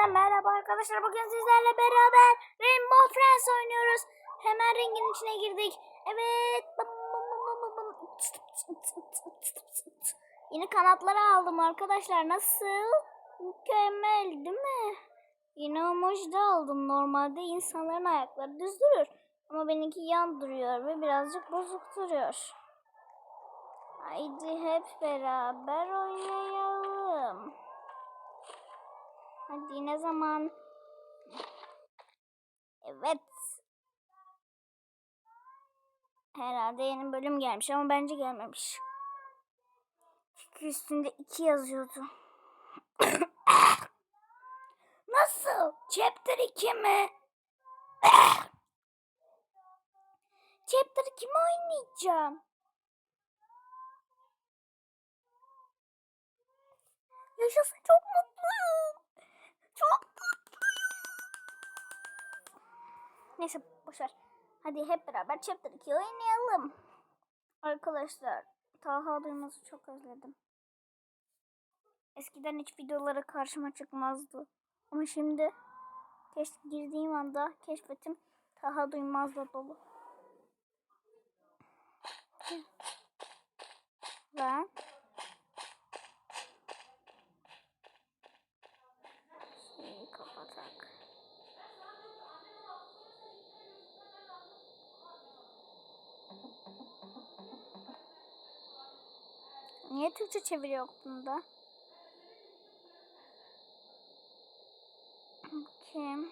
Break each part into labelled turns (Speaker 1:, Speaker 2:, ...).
Speaker 1: Hepinize merhaba arkadaşlar. Bugün sizlerle beraber Rainbow Friends oynuyoruz. Hemen ringin içine girdik. Evet. Yeni kanatları aldım arkadaşlar. Nasıl? Mükemmel değil mi? Yeni emoji de aldım. Normalde insanların ayakları düz durur. Ama benimki yan duruyor ve birazcık bozuk duruyor. Haydi hep beraber oynayalım. Hadi ne zaman? Evet. Herhalde yeni bölüm gelmiş ama bence gelmemiş. Çünkü üstünde iki yazıyordu. Nasıl? Chapter 2 mi? Chapter 2 mi oynayacağım? Yaşasın çok mutluyum. Çok mutluyum. Neyse boşver. Hadi hep beraber Chapter 2 oynayalım. Arkadaşlar Taha Duymaz'ı çok özledim. Eskiden hiç videoları karşıma çıkmazdı. Ama şimdi keş girdiğim anda keşfetim Taha Duymaz'la dolu. Ve Türkçe çeviri yok bunda? Bakayım.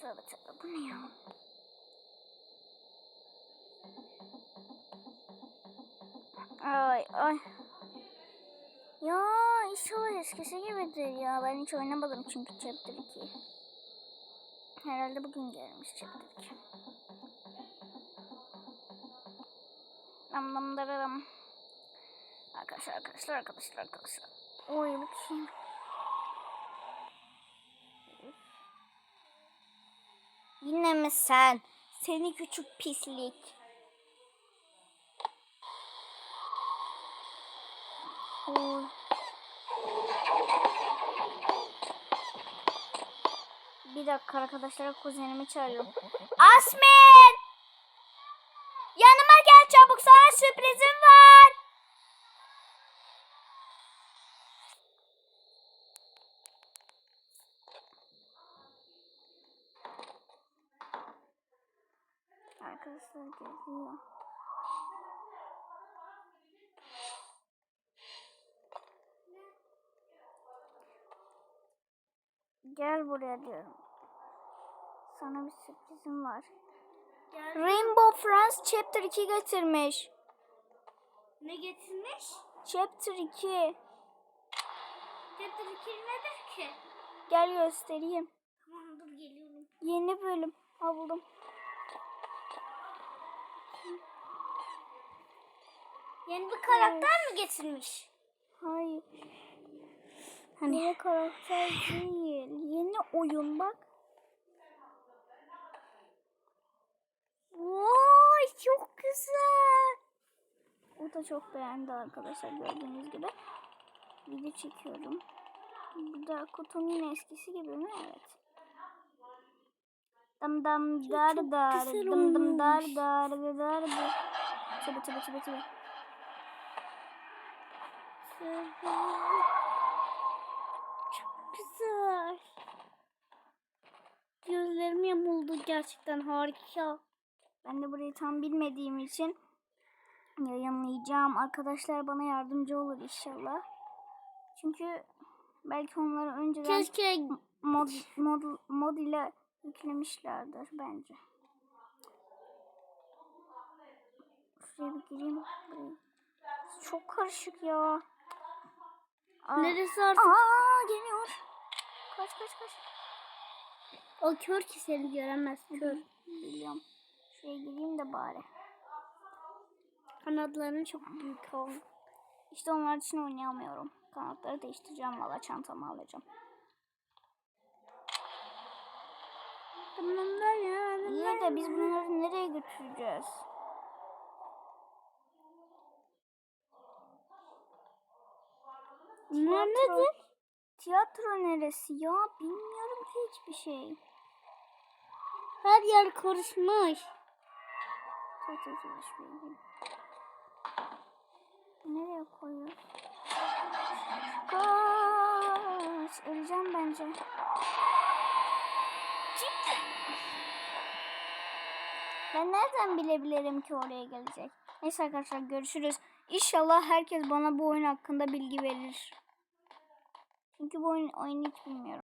Speaker 1: Tövbe tövbe bu ne ya? Ay ay. Ya inşallah eskisi gibidir ya. Ben hiç oynamadım çünkü Chapter 2. Herhalde bugün gelmiş Chapter 2. Lam lam dararam. Arkadaşlar arkadaşlar arkadaşlar arkadaşlar. Oy bakayım. Yine mi sen? Seni küçük pislik. Oy. Bir dakika arkadaşlar kuzenimi çağırıyorum. Asmin! Yanıma gel çabuk sana sürprizim var. Arkadaşlar geliyor. Gel buraya diyorum. Sana bir sürprizim var. Rainbow Friends Chapter 2 getirmiş.
Speaker 2: Ne getirmiş?
Speaker 1: Chapter 2.
Speaker 2: Chapter 2 nedir ki?
Speaker 1: Gel göstereyim.
Speaker 2: Tamam dur geliyorum.
Speaker 1: Yeni bölüm. Ha buldum.
Speaker 2: Yeni bir karakter mi getirmiş?
Speaker 1: Hayır. Hani Yeni karakter değil. Yeni oyun bak. Vay çok güzel. O da çok beğendi arkadaşlar gördüğünüz gibi. Video çekiyorum. Bu da kutum yine eskisi gibi mi? Evet. Dam dam dar dar dım dım dar dar dar dar. Tabi tabi tabi tabi.
Speaker 2: Çok güzel. Gözlerim yamuldu gerçekten harika.
Speaker 1: Ben de burayı tam bilmediğim için yayınlayacağım. Arkadaşlar bana yardımcı olur inşallah. Çünkü belki onları önceden
Speaker 2: Keşke
Speaker 1: mod, mod, mod ile yüklemişlerdir bence. Şuraya bir gireyim. Çok karışık ya. Aa,
Speaker 2: neresi artık
Speaker 1: Aa geliyor. Kaç kaç kaç.
Speaker 2: o kör ki seni göremez kör.
Speaker 1: Biliyorum. Şuraya gireyim de bari
Speaker 2: kanatlarını çok büyük oldu.
Speaker 1: İşte onlar için oynayamıyorum. Kanatları değiştireceğim valla çantamı alacağım. İyi de biz bunları nereye götüreceğiz?
Speaker 2: Bunlar nedir?
Speaker 1: Tiyatro neresi ya? Bilmiyorum ki hiçbir şey.
Speaker 2: Her yer karışmış.
Speaker 1: Çok üzülmüş koyuyoruz? Koş. Öleceğim bence. Çık. Ben nereden bilebilirim ki oraya gelecek? Neyse arkadaşlar görüşürüz. İnşallah herkes bana bu oyun hakkında bilgi verir. Çünkü bu oyun, oyunu hiç bilmiyorum.